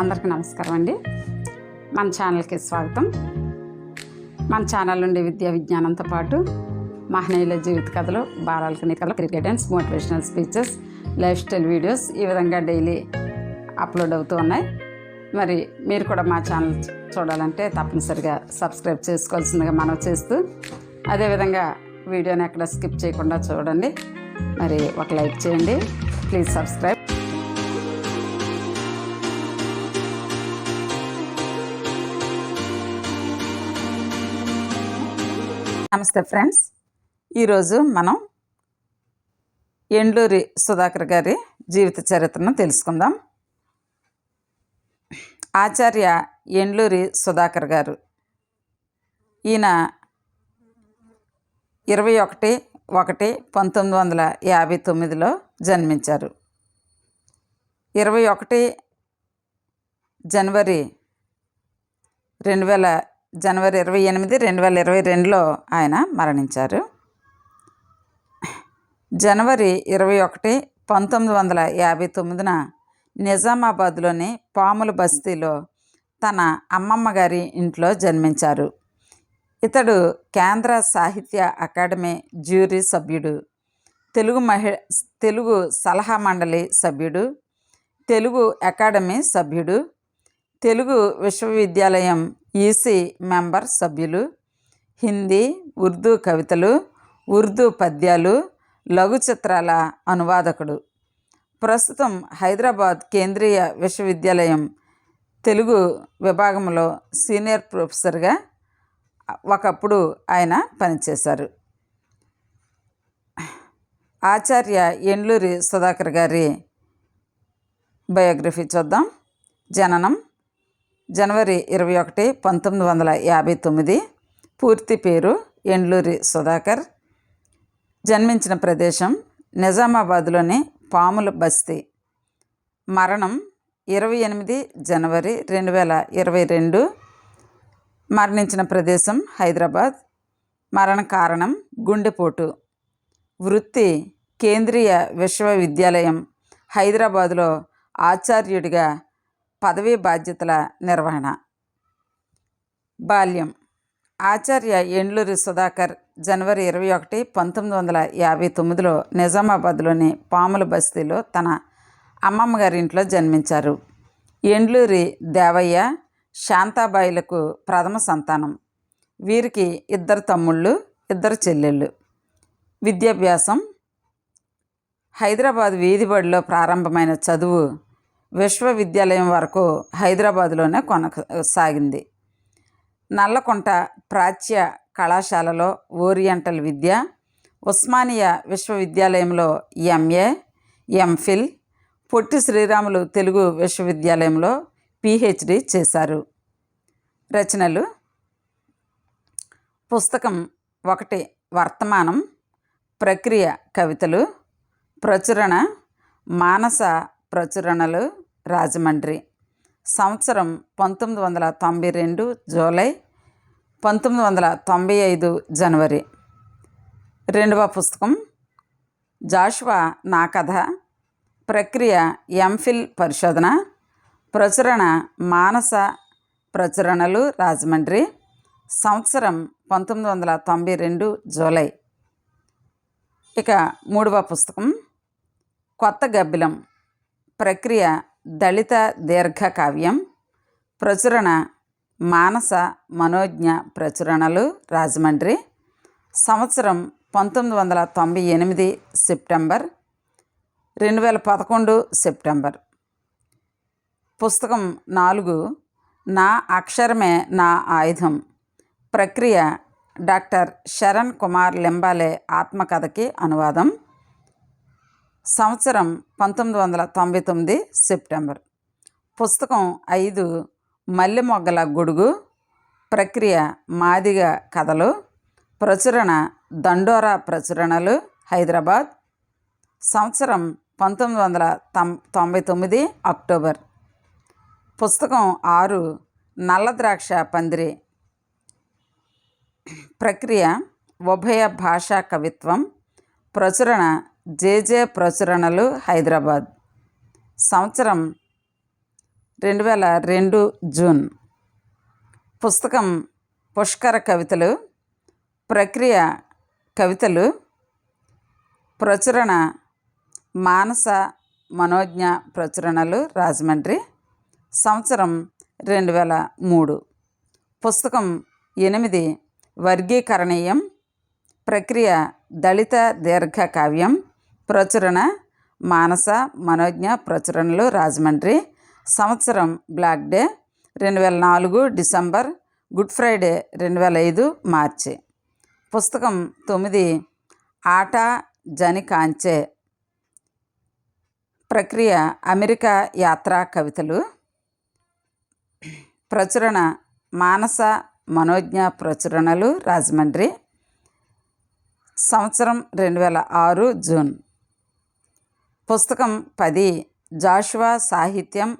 అందరికీ నమస్కారం అండి. మన ఛానల్కి స్వాగతం. మన ఛానల్ నుండి విద్యా విజ్ఞానంతో పాటు మహనీయుల జీవిత కథలు బాలలకు కథలు cricket motivational speeches life style videos ఈ విధంగా డైలీ అప్లోడ్ అవుతూ ఉన్నాయి. మరి మీరు కూడా మా ఛానల్ చూడాలంటే తప్పనిసరిగా సబ్స్క్రైబ్ చేసుకోవాల్సిందిగా మనం చేస్తూ అదేవిధంగా వీడియోని ఎక్కడ స్కిప్ చేయకుండా చూడండి. మరి ఒక లైక్ చేయండి. Please subscribe. నమస్తే ఫ్రెండ్స్. ఈరోజు మనం ఎండ్లూరి సుధాకర్ గారి జీవిత చరిత్రను తెలుసుకుందాం. ఆచార్య ఎండ్లూరి సుధాకర్ గారు. ఈయన ఇరవై ఒకటి ఒకటి పంతొమ్మిది వందల యాభై తొమ్మిదిలో జన్మించారు. ఇరవై ఒకటి జనవరి రెండు వేల జనవరి ఇరవై ఎనిమిది రెండు వేల ఇరవై రెండులో ఆయన మరణించారు. జనవరి ఇరవై ఒకటి పంతొమ్మిది వందల యాభై తొమ్మిదిన నిజామాబాద్లోని పాముల బస్తీలో తన అమ్మమ్మ గారి ఇంట్లో జన్మించారు. ఇతడు కేంద్ర సాహిత్య అకాడమీ జ్యూరీ సభ్యుడు తెలుగు మహి తెలుగు సలహా మండలి సభ్యుడు తెలుగు అకాడమీ సభ్యుడు తెలుగు విశ్వవిద్యాలయం ఈసీ మెంబర్ సభ్యులు హిందీ ఉర్దూ కవితలు ఉర్దూ పద్యాలు లఘు చిత్రాల అనువాదకుడు. ప్రస్తుతం హైదరాబాద్ కేంద్రీయ విశ్వవిద్యాలయం తెలుగు విభాగంలో సీనియర్ ప్రొఫెసర్గా ఒకప్పుడు ఆయన పనిచేశారు. ఆచార్య ఎండ్లూరి సుధాకర్ గారి బయోగ్రఫీ చూద్దాం. జననం జనవరి ఇరవై ఒకటి పంతొమ్మిది వందల యాభై తొమ్మిది. పూర్తి పేరు ఎండ్లూరి సుధాకర్. జన్మించిన ప్రదేశం నిజామాబాద్లోని పాముల బస్తీ. మరణం ఇరవై ఎనిమిది జనవరి రెండు వేల ఇరవై రెండు. మరణించిన ప్రదేశం హైదరాబాద్. మరణ కారణం గుండెపోటు. వృత్తి కేంద్రీయ విశ్వవిద్యాలయం హైదరాబాదులో ఆచార్యుడిగా పదవీ బాధ్యతల నిర్వహణ. బాల్యం. ఆచార్య ఎండ్లూరి సుధాకర్ జనవరి ఇరవై ఒకటి పంతొమ్మిది వందల యాభై తొమ్మిదిలో నిజామాబాద్లోని పాముల బస్తీలో తన అమ్మమ్మగారింట్లో జన్మించారు. ఎండ్లూరి దేవయ్య శాంతాబాయిలకు ప్రథమ సంతానం. వీరికి ఇద్దరు తమ్ముళ్ళు ఇద్దరు చెల్లెళ్ళు. విద్యాభ్యాసం. హైదరాబాద్ వీధిబడిలో ప్రారంభమైన చదువు విశ్వవిద్యాలయం వరకు హైదరాబాదులోనే కొనసాగింది నల్లకొంట ప్రాచ్య కళాశాలలో ఓరియంటల్ విద్య ఉస్మానియా విశ్వవిద్యాలయంలో ఎంఏ ఎంఫిల్ పొట్టి శ్రీరాములు తెలుగు విశ్వవిద్యాలయంలో పిహెచ్డి చేశారు. రచనలు పుస్తకం ఒకటి వర్తమానం ప్రక్రియ కవితలు ప్రచురణ మానస ప్రచురణలు రాజమండ్రి. సంవత్సరం పంతొమ్మిది వందల తొంభై రెండు జూలై పంతొమ్మిది వందల తొంభై ఐదు జనవరి. రెండవ పుస్తకం జాషువా నా కథ ప్రక్రియ ఎంఫిల్ పరిశోధన ప్రచురణ మానస ప్రచురణలు రాజమండ్రి. సంవత్సరం పంతొమ్మిది వందల తొంభై రెండు జూలై. ఇక మూడవ పుస్తకం కొత్త గబ్బిలం. ప్రక్రియ దళిత దీర్ఘకావ్యం ప్రచురణ మానస మనోజ్ఞ ప్రచురణలు రాజమండ్రి సంవత్సరం పంతొమ్మిది వందల తొంభై ఎనిమిది సెప్టెంబర్ రెండు వేల పదకొండు సెప్టెంబర్. పుస్తకం నాలుగు నా అక్షరమే నా ఆయుధం. ప్రక్రియ డాక్టర్ శరణ్ కుమార్ లింబాలే ఆత్మకథకి అనువాదం. సంవత్సరం పంతొమ్మిది వందల తొంభై తొమ్మిది సెప్టెంబర్. పుస్తకం ఐదు మల్లె మొగ్గల గొడుగు ప్రక్రియ మాదిగ కథలు ప్రచురణ దండోరా ప్రచురణలు హైదరాబాద్. సంవత్సరం పంతొమ్మిది వందల తొం తొంభై తొమ్మిది అక్టోబర్. పుస్తకం ఆరు నల్ల ద్రాక్ష పందిరి. ప్రక్రియ ఉభయ భాషా కవిత్వం ప్రచురణ జేజే ప్రచురణలు హైదరాబాద్. సంవత్సరం రెండు వేల రెండు జూన్. పుస్తకం పుష్కర కవితలు ప్రక్రియ కవితలు ప్రచురణ మానస మనోజ్ఞ ప్రచురణలు రాజమండ్రి. సంవత్సరం రెండు వేల మూడు. పుస్తకం ఎనిమిది వర్గీకరణీయం ప్రక్రియ దళిత దీర్ఘ కావ్యం ప్రచురణ మానస మనోజ్ఞ ప్రచురణలు రాజమండ్రి. సంవత్సరం బ్లాక్ డే రెండు వేల నాలుగు డిసెంబర్ గుడ్ ఫ్రైడే రెండు వేల ఐదు మార్చి. పుస్తకం తొమ్మిది ఆట జని కాంచే. ప్రక్రియ అమెరికా యాత్రా కవితలు. ప్రచురణ మానస మనోజ్ఞ ప్రచురణలు రాజమండ్రి. సంవత్సరం రెండు వేల ఆరు జూన్. పుస్తకం పది. జాషువా సాహిత్యం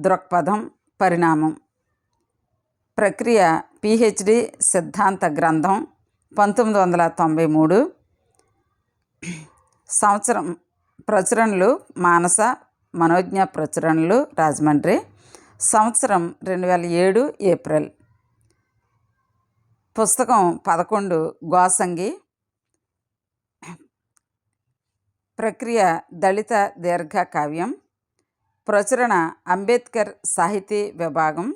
దృక్పథం పరిణామం. ప్రక్రియ పిహెచ్డి సిద్ధాంత గ్రంథం పంతొమ్మిది వందల తొంభై మూడు. సంవత్సరం ప్రచురణలు మానస మనోజ్ఞ ప్రచురణలు రాజమండ్రి. సంవత్సరం రెండు వేల ఏడు ఏప్రిల్. పుస్తకం పదకొండు. గోసంగి ప్రక్రియ దళిత దీర్ఘ కావ్యం ప్రచురణ అంబేద్కర్ సాహితీ విభాగం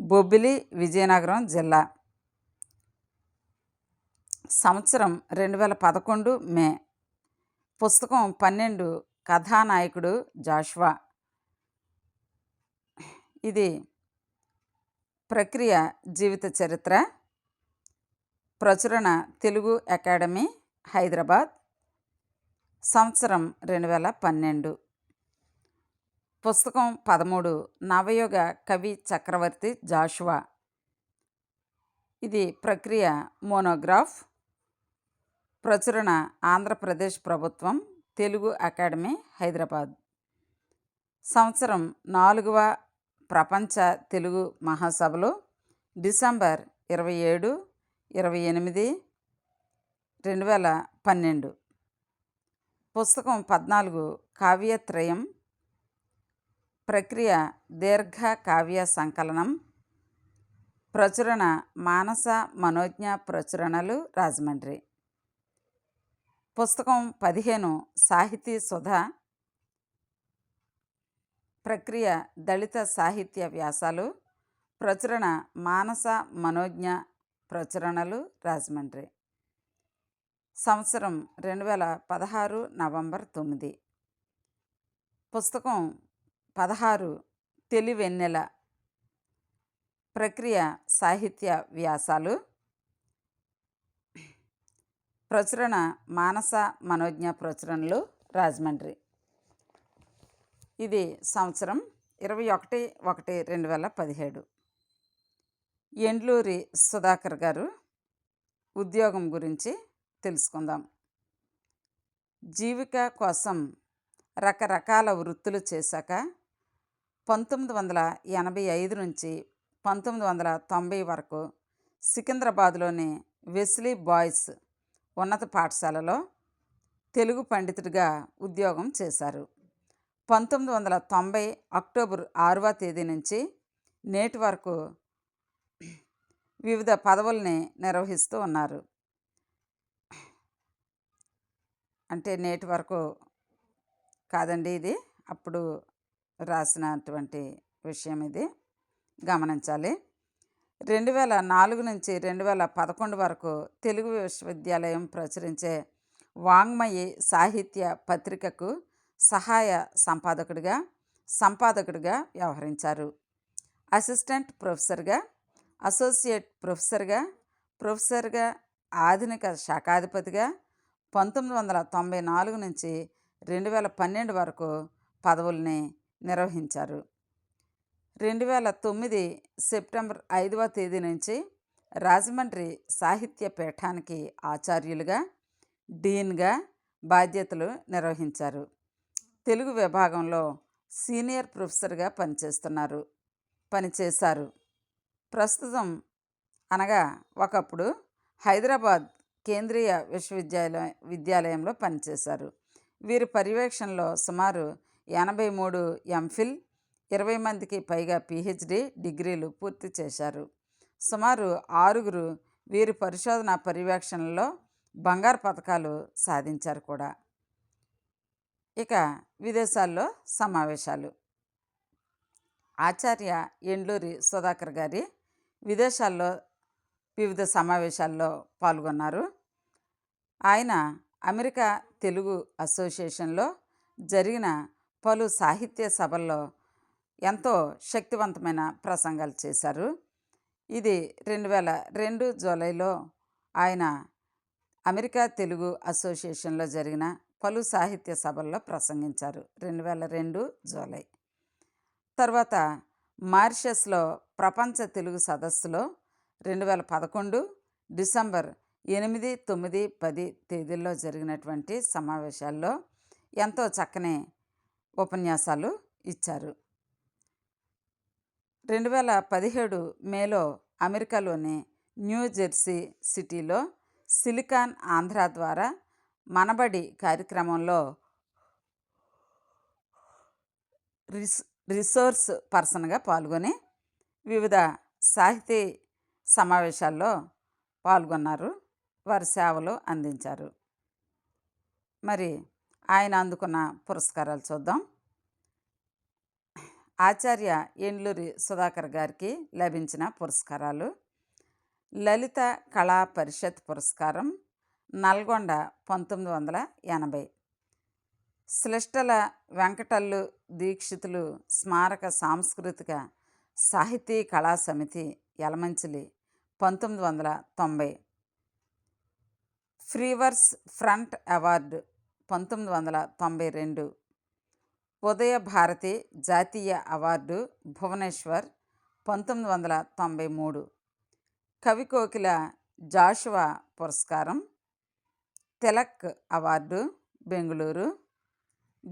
బొబ్బిలి విజయనగరం జిల్లా. సంవత్సరం రెండు వేల పదకొండు మే. పుస్తకం పన్నెండు కథానాయకుడు జాష్వా. ఇది ప్రక్రియ జీవిత చరిత్ర ప్రచురణ తెలుగు అకాడమీ హైదరాబాద్. సంవత్సరం రెండు వేల పన్నెండు. పుస్తకం పదమూడు. నవయుగ కవి చక్రవర్తి జాషువా. ఇది ప్రక్రియ మోనోగ్రాఫ్. ప్రచురణ ఆంధ్రప్రదేశ్ ప్రభుత్వం తెలుగు అకాడమీ హైదరాబాద్. సంవత్సరం నాలుగవ ప్రపంచ తెలుగు మహాసభలో డిసెంబర్ ఇరవై ఏడు ఇరవై ఎనిమిది రెండు వేల పన్నెండు. పుస్తకం పద్నాలుగు కావ్యత్రయం ప్రక్రియ దీర్ఘ కావ్య సంకలనం ప్రచురణ మానస మనోజ్ఞ ప్రచురణలు రాజమండ్రి. పుస్తకం పదిహేను సాహితీ సుధ ప్రక్రియ దళిత సాహిత్య వ్యాసాలు ప్రచురణ మానస మనోజ్ఞ ప్రచురణలు రాజమండ్రి. సంవత్సరం రెండు వేల పదహారు నవంబర్ తొమ్మిది. పుస్తకం పదహారు తెలివెన్నెల. ప్రక్రియ సాహిత్య వ్యాసాలు. ప్రచురణ మానస మనోజ్ఞ ప్రచురణలు రాజమండ్రి. ఇది సంవత్సరం ఇరవై ఒకటి ఒకటి రెండు వేల పదిహేడు. ఎండ్లూరి సుధాకర్ గారు ఉద్యోగం గురించి తెలుసుకుందాం. జీవిక కోసం రకరకాల వృత్తులు చేశాక పంతొమ్మిది వందల ఎనభై ఐదు నుంచి పంతొమ్మిది వందల తొంభై వరకు సికింద్రాబాద్లోని వెస్లీ బాయ్స్ ఉన్నత పాఠశాలలో తెలుగు పండితుడిగా ఉద్యోగం చేశారు. పంతొమ్మిది వందల తొంభై అక్టోబర్ ఆరవ తేదీ నుంచి నేటి వరకు వివిధ పదవుల్ని నిర్వహిస్తూ ఉన్నారు. అంటే నేటి వరకు కాదండి ఇది. అప్పుడు రాసినటువంటి విషయం ఇది. గమనించాలి. రెండు వేల నాలుగు నుంచి రెండు వేల పదకొండు వరకు తెలుగు విశ్వవిద్యాలయం ప్రచురించే వాంగ్మయి సాహిత్య పత్రికకు సహాయ సంపాదకుడిగా సంపాదకుడిగా వ్యవహరించారు. అసిస్టెంట్ ప్రొఫెసర్గా అసోసియేట్ ప్రొఫెసర్గా ప్రొఫెసర్గా ఆధునిక శాఖాధిపతిగా పంతొమ్మిది వందల తొంభై నాలుగు నుంచి రెండు వేల పన్నెండు వరకు పదవుల్ని నిర్వహించారు. రెండు వేల తొమ్మిది సెప్టెంబర్ ఐదవ తేదీ నుంచి రాజమండ్రి సాహిత్య పీఠానికి ఆచార్యులుగా డీన్గా బాధ్యతలు నిర్వహించారు. తెలుగు విభాగంలో సీనియర్ ప్రొఫెసర్గా పనిచేస్తున్నారు పనిచేశారు. ప్రస్తుతం అనగా ఒకప్పుడు హైదరాబాద్ కేంద్రీయ విశ్వవిద్యాలయం విద్యాలయంలో పనిచేశారు. వీరి పర్యవేక్షణలో సుమారు ఎనభై మూడు ఎంఫిల్ ఇరవై మందికి పైగా పిహెచ్డి డిగ్రీలు పూర్తి చేశారు. సుమారు ఆరుగురు వీరి పరిశోధన పర్యవేక్షణలో బంగారు పథకాలు సాధించారు కూడా. ఇక విదేశాల్లో సమావేశాలు. ఆచార్య ఎండ్లూరి సుధాకర్ గారి విదేశాల్లో వివిధ సమావేశాల్లో పాల్గొన్నారు. ఆయన అమెరికా తెలుగు అసోసియేషన్లో జరిగిన పలు సాహిత్య సభల్లో ఎంతో శక్తివంతమైన ప్రసంగాలు చేశారు. ఇది రెండు వేల రెండు జూలైలో ఆయన అమెరికా తెలుగు అసోసియేషన్లో జరిగిన పలు సాహిత్య సభల్లో ప్రసంగించారు. రెండు వేల రెండు జూలై. తర్వాత మారిషస్లో ప్రపంచ తెలుగు సదస్సులో రెండు వేల పదకొండు డిసెంబర్ ఎనిమిది తొమ్మిది పది తేదీల్లో జరిగినటువంటి సమావేశాల్లో ఎంతో చక్కని ఉపన్యాసాలు ఇచ్చారు. రెండు వేల పదిహేడు మేలో అమెరికాలోని న్యూ జెర్సీ సిటీలో సిలికాన్ ఆంధ్ర ద్వారా మనబడి కార్యక్రమంలో రిస్ రిసోర్స్ పర్సన్గా పాల్గొని వివిధ సాహితీ సమావేశాల్లో పాల్గొన్నారు వారి సేవలు అందించారు. మరి ఆయన అందుకున్న పురస్కారాలు చూద్దాం. ఆచార్య ఎండ్లూరి సుధాకర్ గారికి లభించిన పురస్కారాలు. లలిత కళా పరిషత్ పురస్కారం నల్గొండ పంతొమ్మిది వందల ఎనభై. శ్లిష్టల వెంకటల్లు దీక్షితులు స్మారక సాంస్కృతిక సాహితీ కళా సమితి యలమంచిలి పంతొమ్మిది వందల తొంభై. ఫ్రీవర్స్ ఫ్రంట్ అవార్డు పంతొమ్మిది వందల తొంభై రెండు. ఉదయ భారతి జాతీయ అవార్డు భువనేశ్వర్ పంతొమ్మిది వందల తొంభై మూడు. కవికోకిల జాషువా పురస్కారం. తిలక్ అవార్డు బెంగళూరు.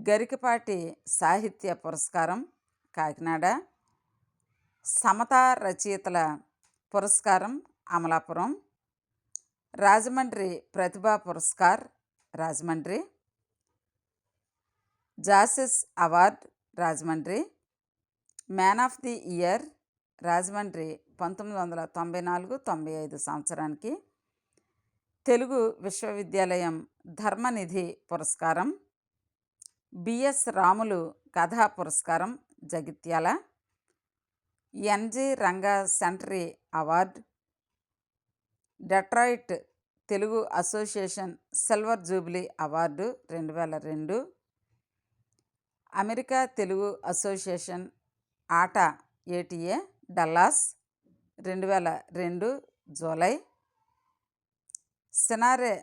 గరికపాటి సాహిత్య పురస్కారం కాకినాడ. సమతా రచయితల పురస్కారం అమలాపురం. రాజమండ్రి ప్రతిభా పురస్కార్ Rajahmundry. Jaycees award Rajahmundry. Man of the year Rajahmundry పంతొమ్మిది వందల తొంభై నాలుగు తొంభై ఐదు సంవత్సరానికి. తెలుగు విశ్వవిద్యాలయం ధర్మనిధి పురస్కారం. బిఎస్ రాములు కథా పురస్కారం Jagtial. NG Ranga century award Detroit Telugu association silver jubilee award రెండు వేల రెండు అమెరికా తెలుగు అసోసియేషన్ ఆట ఏటీఏ డల్లాస్ రెండు వేల రెండు July CiNaRe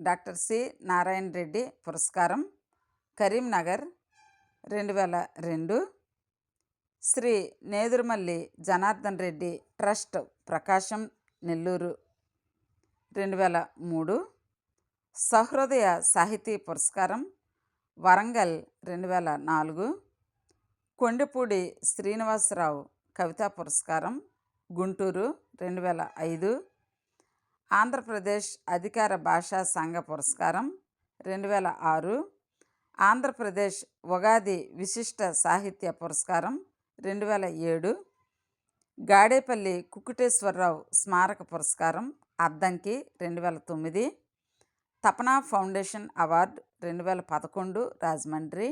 doctor C. Narayana Reddy పురస్కారం కరీంనగర్ రెండు వేల రెండు శ్రీ నేదురుమల్లి జనార్దన్ రెడ్డి ట్రస్ట్ ప్రకాశం నెల్లూరు. రెండు వేల మూడు సహృదయ సాహితీ పురస్కారం వరంగల్ రెండు వేల నాలుగు కొండపూడి శ్రీనివాసరావు కవితా పురస్కారం గుంటూరు రెండు వేల ఐదు ఆంధ్రప్రదేశ్ అధికార భాషా సంఘ పురస్కారం రెండు వేల ఆరు ఆంధ్రప్రదేశ్ ఉగాది విశిష్ట సాహిత్య పురస్కారం రెండు వేల ఏడు గాడేపల్లి కుకుటేశ్వరరావు స్మారక పురస్కారం అద్దంకి రెండు వేల తొమ్మిది తపనా ఫౌండేషన్ అవార్డు రెండు వేల పదకొండు రాజమండ్రి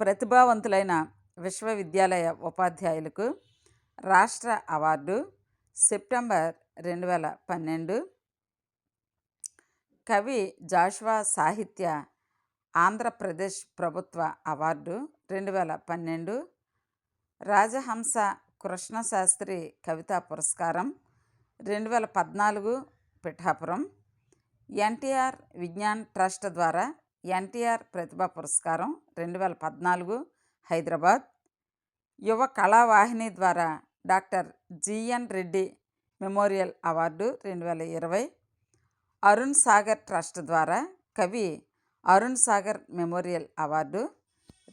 ప్రతిభావంతులైన విశ్వవిద్యాలయ ఉపాధ్యాయులకు రాష్ట్ర అవార్డు సెప్టెంబర్ రెండు వేల పన్నెండు. కవి జాషువా సాహిత్య ఆంధ్రప్రదేశ్ ప్రభుత్వ అవార్డు రెండు వేల పన్నెండు రాజహంస కృష్ణశాస్త్రి కవితా పురస్కారం రెండు వేల పద్నాలుగు పిఠాపురం ఎన్టీఆర్ విజ్ఞాన్ ట్రస్ట్ ద్వారా ఎన్టీఆర్ ప్రతిభా పురస్కారం రెండు వేల పద్నాలుగు హైదరాబాద్ యువ కళావాహిని ద్వారా doctor GN Reddy memorial award రెండు వేల ఇరవై అరుణ్ సాగర్ ట్రస్ట్ ద్వారా కవి అరుణ్ సాగర్ మెమోరియల్ అవార్డు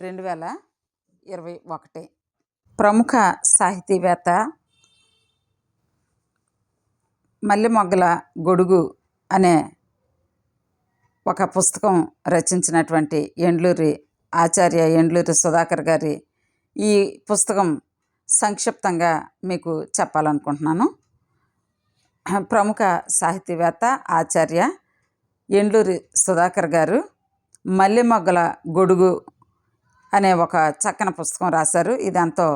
రెండు వేల ఇరవై ఒకటి. ప్రముఖ సాహితీవేత్త మల్లెమొగ్గల గొడుగు అనే ఒక పుస్తకం రచించినటువంటి ఎండ్లూరి ఆచార్య ఎండ్లూరి సుధాకర్ గారి ఈ పుస్తకం సంక్షిప్తంగా మీకు చెప్పాలనుకుంటున్నాను. ప్రముఖ సాహితీవేత్త ఆచార్య ఎండ్లూరి సుధాకర్ గారు మల్లెమొగ్గల గొడుగు అనే ఒక చక్కని పుస్తకం రాశారు. ఇది ఎంతో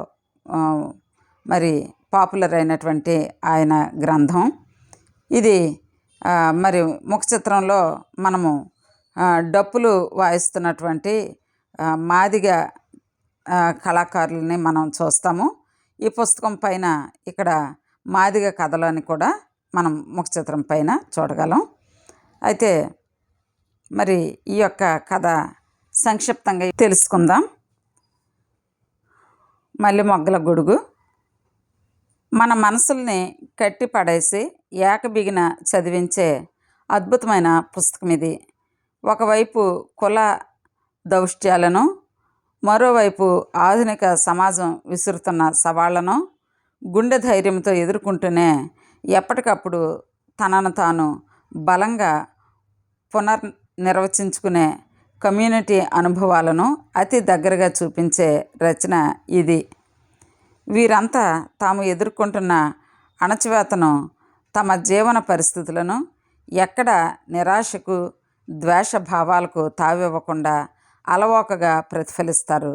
మరి పాపులర్ అయినటువంటి ఆయన గ్రంథం. ఇది మరి ముఖ చిత్రంలో మనము డప్పులు వాయిస్తున్నటువంటి మాదిగ కళాకారులని మనం చూస్తాము. ఈ పుస్తకం పైన ఇక్కడ మాదిగ కథలు అని కూడా మనం ముఖ చిత్రం పైన చూడగలం. అయితే మరి ఈ యొక్క కథ సంక్షిప్తంగా తెలుసుకుందాం. మళ్ళీ మొగ్గల గొడుగు. మన మనసుల్ని కట్టి పడేసి ఏకబిగిన చదివించే అద్భుతమైన పుస్తకం ఇది. ఒకవైపు కుల దౌష్ట్యాలను మరోవైపు ఆధునిక సమాజం విసురుతున్న సవాళ్ళను గుండె ధైర్యంతో ఎదుర్కొంటూనే ఎప్పటికప్పుడు తనను తాను బలంగా పునర్ నిర్వచించుకునే కమ్యూనిటీ అనుభవాలను అతి దగ్గరగా చూపించే రచన ఇది. వీరంతా తాము ఎదుర్కొంటున్న అణచివేతను తమ జీవన పరిస్థితులను ఎక్కడ నిరాశకు ద్వేష భావాలకు తావివ్వకుండా అలవోకగా ప్రతిఫలిస్తారు.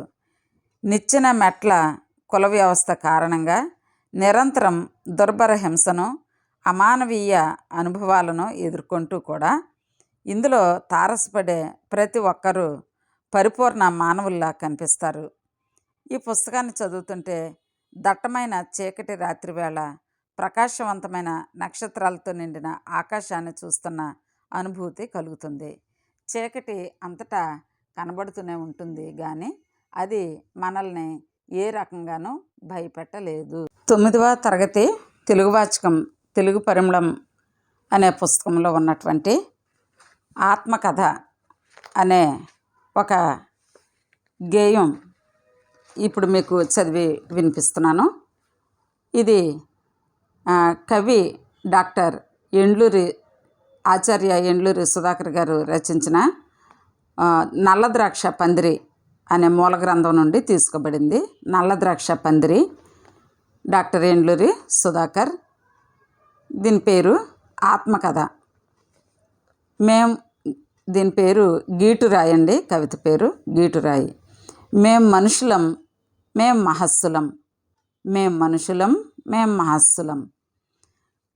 నిచ్చెన మెట్ల కుల వ్యవస్థ కారణంగా నిరంతరం దుర్భర హింసను అమానవీయ అనుభవాలను ఎదుర్కొంటూ కూడా ఇందులో తారసపడే ప్రతి ఒక్కరూ పరిపూర్ణ మానవుల్లా కనిపిస్తారు. ఈ పుస్తకాన్ని చదువుతుంటే దట్టమైన చీకటి రాత్రివేళ ప్రకాశవంతమైన నక్షత్రాలతో నిండిన ఆకాశాన్ని చూస్తున్న అనుభూతి కలుగుతుంది. చీకటి అంతటా కనబడుతూనే ఉంటుంది కానీ అది మనల్ని ఏ రకంగానూ భయపెట్టలేదు. తొమ్మిదవ తరగతి తెలుగు వాచకం తెలుగు పరిమళం అనే పుస్తకంలో ఉన్నటువంటి ఆత్మకథ అనే ఒక గేయం ఇప్పుడు మీకు చదివి వినిపిస్తున్నాను. ఇది కవి డాక్టర్ ఎండ్లూరి ఆచార్య ఎండ్లూరి సుధాకర్ గారు రచించిన నల్లద్రాక్ష నల్ల ద్రాక్ష పందిరి అనే మూల గ్రంథం నుండి తీసుకోబడింది. నల్ల ద్రాక్ష పందిరి డాక్టర్ ఎండ్లూరి సుధాకర్ దీని పేరు ఆత్మకథ. మేం దీని పేరు గీటురాయి అండి కవిత పేరు గీటురాయి మేం మనుషులం మేం మహస్సులం మేం మనుషులం మేం మహస్సులం.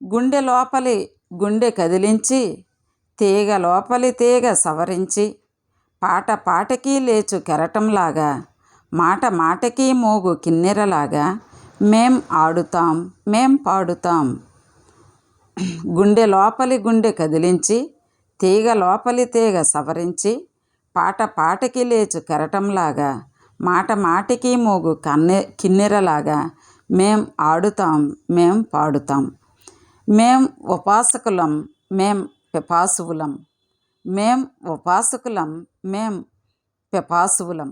గుండె లోపలి గుండె కదిలించి తీగ లోపలి తీగ సవరించి పాట పాటకి లేచు కెరటంలాగా మాట మాటకి మోగు కిన్నెరలాగా మేం ఆడుతాం మేం పాడుతాం. గుండె లోపలి గుండె కదిలించి తీగ లోపలి తీగ సవరించి పాట పాటకి లేచు కెరటంలాగా మాట మాటికి మోగు కన్నె కిన్నెరలాగా మేం ఆడుతాం మేం పాడుతాం. మేం ఉపాసకులం మేం పిపాసువులం. మేం ఉపాసకులం మేం పిపాసువులం.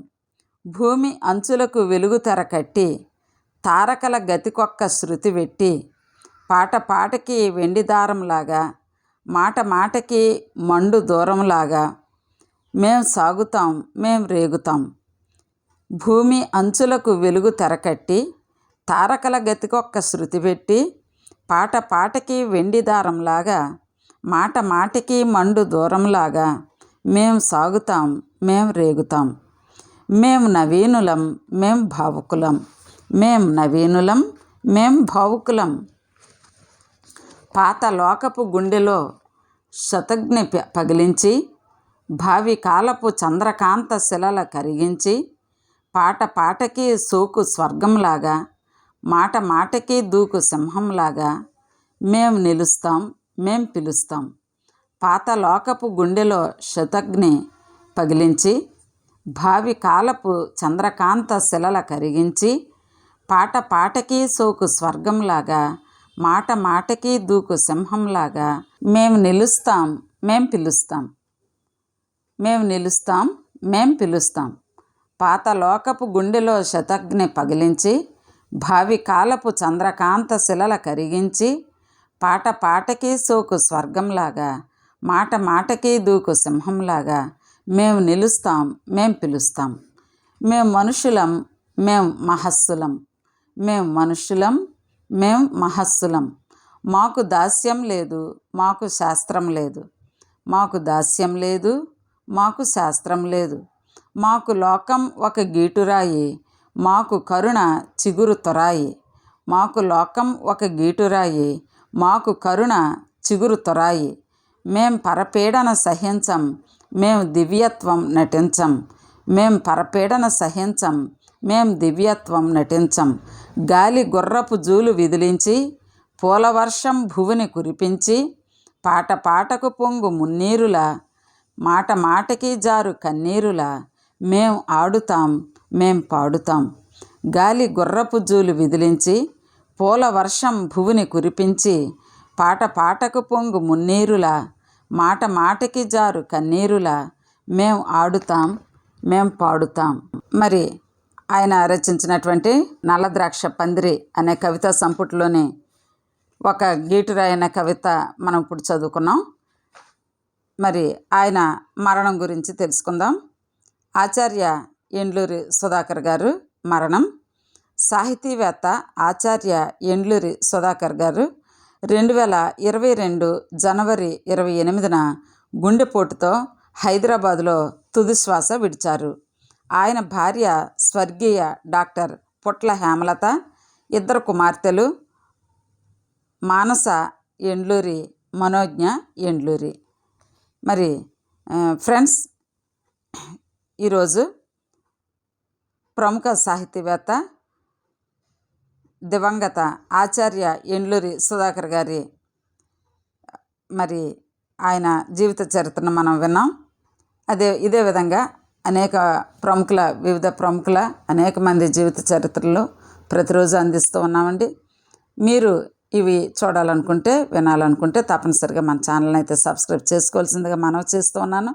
భూమి అంచులకు వెలుగు తెర కట్టి తారకల గతికొక్క శృతి పెట్టి పాట పాటకి వెండి దారంలాగా మాట మాటకి మండు దూరంలాగా. మేం సాగుతాం మేం రేగుతాం. భూమి అంచులకు వెలుగు తెరకట్టి తారకల గతికొక్క శృతి పెట్టి పాట పాటకి వెండి దారంలాగా మాట మాటకి మండు దూరంలాగా. మేం సాగుతాం మేం రేగుతాం. మేం నవీనులం మేం భావుకులం. మేం నవీనులం మేం భావుకులం. పాత లోకపు గుండెలో శతఘ్ని ప- పగిలించి భావి కాలపు చంద్రకాంత శిలల కరిగించి పాట పాటకి సోకు స్వర్గంలాగా మాట మాటకి దూకు సింహంలాగా మేం నిలుస్తాం మేం పిలుస్తాం. పాత లోకపు గుండెలో శతగ్ని పగిలించి భావి కాలపు చంద్రకాంత శిలల కరిగించి పాట పాటకి సోకు స్వర్గంలాగా మాట మాటకి దూకు సింహంలాగా మేము నిలుస్తాం మేం పిలుస్తాం. మేము నిలుస్తాం మేం పిలుస్తాం. పాత లోకపు గుండెలో శతగ్ని పగిలించి భావి కాలపు చంద్రకాంత శిలల కరిగించి పాట పాటకి సోకు స్వర్గంలాగా మాట మాటకి దూకు సింహంలాగా మేము నిలుస్తాం మేం పిలుస్తాం. మేము మనుషులం మేం మహస్సులం. మేము మనుషులం మేం మహస్సులం. మాకు దాస్యం లేదు మాకు శాస్త్రం లేదు. మాకు దాస్యం లేదు మాకు శాస్త్రం లేదు. మాకు లోకం ఒక గీటురాయి మాకు కరుణ చిగురు తొరాయి. మాకు లోకం ఒక గీటురాయి మాకు కరుణ చిగురు తొరాయి. మేం పరపీడన సహించం మేము దివ్యత్వం నటించం. మేం పరపీడన సహించం మేం దివ్యత్వం నటించం. గాలి గుర్రపు జూలు విదిలించి పూలవర్షం భువిని కురిపించి పాట పాటకు పొంగు మున్నీరుల మాట మాటకి జారు కన్నీరుల మేం ఆడుతాం మేం పాడుతాం. గాలి గుర్రపు జూలు విదిలించి పూల వర్షం భువిని కురిపించి పాట పాటకు పొంగు మున్నీరుల మాట మాటకి జారు కన్నీరుల మేం ఆడుతాం మేం పాడుతాం. మరి ఆయన రచించినటువంటి నల్లద్రాక్ష పందిరి అనే కవితా సంపుటిలోని ఒక గీటురాయన కవిత మనం ఇప్పుడు చదువుకున్నాం. మరి ఆయన మరణం గురించి తెలుసుకుందాం. ఆచార్య ఎండ్లూరి సుధాకర్ గారు మరణం. సాహితీవేత్త ఆచార్య ఎండ్లూరి సుధాకర్ గారు రెండు వేల ఇరవై రెండు జనవరి ఇరవై ఎనిమిదిన గుండెపోటుతో హైదరాబాదులో తుదిశ్వాస విడిచారు. ఆయన భార్య స్వర్గీయ డాక్టర్ పుట్ల హేమలత ఇద్దరు కుమార్తెలు మానస ఎండ్లూరి మనోజ్ఞ ఎండ్లూరి. మరి ఫ్రెండ్స్ ఈరోజు ప్రముఖ సాహితీవేత్త దివంగత ఆచార్య ఎండ్లూరి సుధాకర్ గారి మరి ఆయన జీవిత చరిత్రను మనం విన్నాం. అదే ఇదే విధంగా అనేక ప్రముఖుల వివిధ ప్రముఖుల అనేక మంది జీవిత చరిత్రలు ప్రతిరోజు అందిస్తూ ఉన్నామండి. మీరు ఇవి చూడాలనుకుంటే వినాలనుకుంటే తప్పనిసరిగా మన ఛానల్ని అయితే సబ్స్క్రైబ్ చేసుకోవాల్సిందిగా మనవి చేస్తూ ఉన్నాను.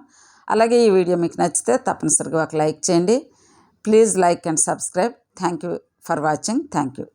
అలాగే ఈ వీడియో మీకు నచ్చితే తప్పనిసరిగా ఒక లైక్ చేయండి. Please like and subscribe. Thank you for watching. Thank you.